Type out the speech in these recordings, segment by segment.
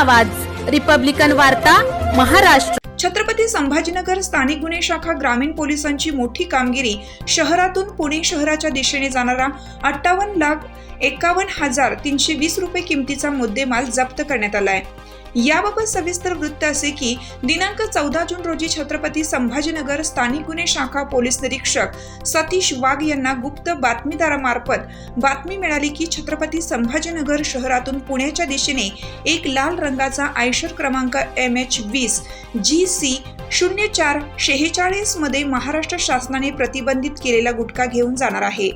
आवाज. रिपब्लिकन वार्ता महाराष्ट्र. छत्रपती संभाजीनगर स्थानिक गुन्हे शाखा ग्रामीण पोलिसांची मोठी कामगिरी. शहरातून पुणे शहराच्या दिशेने जाणारा अठ्ठावन्न लाख एकावन्न हजार तीनशे वीस रुपये किमतीचा मुद्देमाल जप्त करण्यात आलाय. याबाबत सविस्तर वृत्त असे की दिनांक चौदा जून रोजी छत्रपती संभाजीनगर स्थानिक गुन्हे शाखा पोलीस निरीक्षक सतीश वाघ यांना गुप्त बातमीदारामार्फत बातमी मिळाली की छत्रपती संभाजीनगर शहरातून पुण्याच्या दिशेने एक लाल रंगाचा आयशर क्रमांक एम एच वीस जी सी शून्य चार शेहेचाळीसमध्ये महाराष्ट्र शासनाने प्रतिबंधित केलेला गुटखा घेऊन जाणार आहे.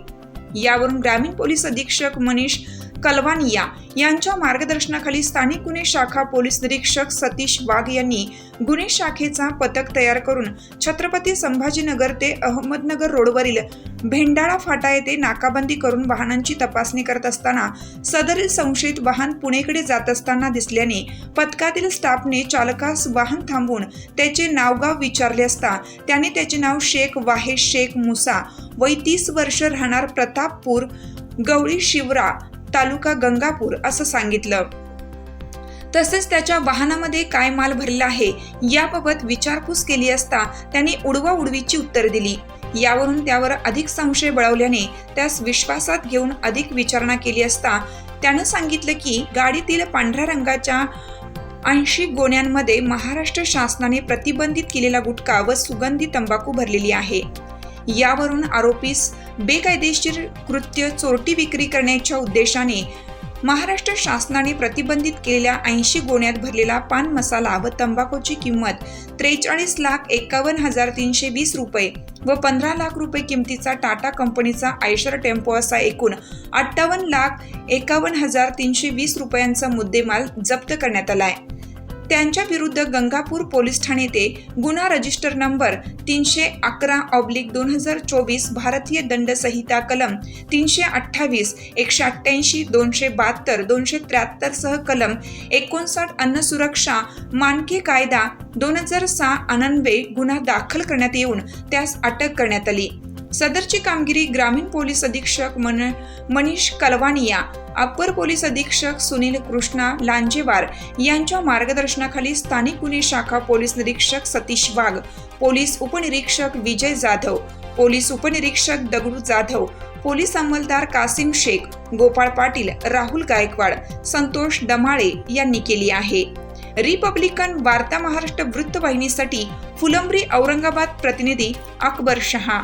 यावरून ग्रामीण पोलीस अधीक्षक मनीष कलवानिया यांच्या मार्गदर्शनाखाली स्थानिक गुन्हे शाखा पोलीस निरीक्षक सतीश वाघ यांनी गुन्हे शाखेचा पथक तयार करून छत्रपती संभाजीनगर ते अहमदनगर रोडवरील भेंडाळा फाटा येथे नाकाबंदी करून वाहनांची तपासणी करत असताना सदरील संशयित वाहन पुणेकडे जात असताना दिसल्याने पथकातील स्टाफने चालकास वाहन थांबवून त्याचे नावगाव विचारले असता त्याने त्याचे नाव शेख वाहे शेख मुसा वय तीस वर्ष राहणार प्रतापपूर गवळी शिवरा तालुका गंगापूर असं सांगितलं. तसेच त्याच्या वाहनामध्ये काय माल भरला आहे याबाबत विचारपूस केली असता त्याने उडवा उडवीची उत्तर दिली. यावरून त्यावर अधिक संशय बळवल्याने त्यास विश्वासात घेऊन अधिक विचारणा केली असता त्यानं सांगितलं की गाडीतील पांढऱ्या रंगाच्या ऐंशी गोण्यांमध्ये महाराष्ट्र शासनाने प्रतिबंधित केलेला गुटखा व सुगंधी तंबाखू भरलेली आहे. यावरून आरोपीस बेकायदेशीर कृत्य चोरटी विक्री करण्याच्या उद्देशाने महाराष्ट्र शासनाने प्रतिबंधित केलेल्या ऐंशी गोण्यात भरलेला पान मसाला व तंबाखूची किंमत त्रेचाळीस लाख एकावन्न हजार तीनशे वीस रुपये व पंधरा लाख रुपये किमतीचा टाटा कंपनीचा आयशर टेम्पो असा एकूण अठ्ठावन्न लाख एकावन्न हजार तीनशे वीस रुपयांचा मुद्देमाल जप्त करण्यात आला आहे. विरुद्ध गंगापूर पोलीस ठाणे गुन्हा रजिस्टर नंबर तीनशे अकरा ऑब्लिक दोन हजार चोवीस भारतीय दंड संहिता कलम तीनशे अठ्ठावीस एकशे अठ्ठ्याऐंशी दोनशे बहात्तर दोनशे त्र्याहत्तर सह कलम एकोणसाठ अन्न सुरक्षा मानके कायदा दोन हजार सहा अनन्वे गुन्हा दाखल करण्यात येऊन त्यास अटक करण्यात आली. सदरची कामगिरी ग्रामीण पोलीस अधीक्षक मन मनीष कलवानिया अप्पर पोलीस अधीक्षक सुनील कृष्णा लांजेवार यांच्या मार्गदर्शनाखाली स्थानिक गुन्हे शाखा पोलीस निरीक्षक सतीश वाघ पोलीस उपनिरीक्षक विजय जाधव पोलीस उपनिरीक्षक दगडू जाधव पोलीस अंमलदार कासिम शेख गोपाळ पाटील राहुल गायकवाड संतोष दमाळे यांनी केली आहे. रिपब्लिकन वार्ता महाराष्ट्र वृत्तवाहिनीसाठी फुलंब्री औरंगाबाद प्रतिनिधी अकबर शहा.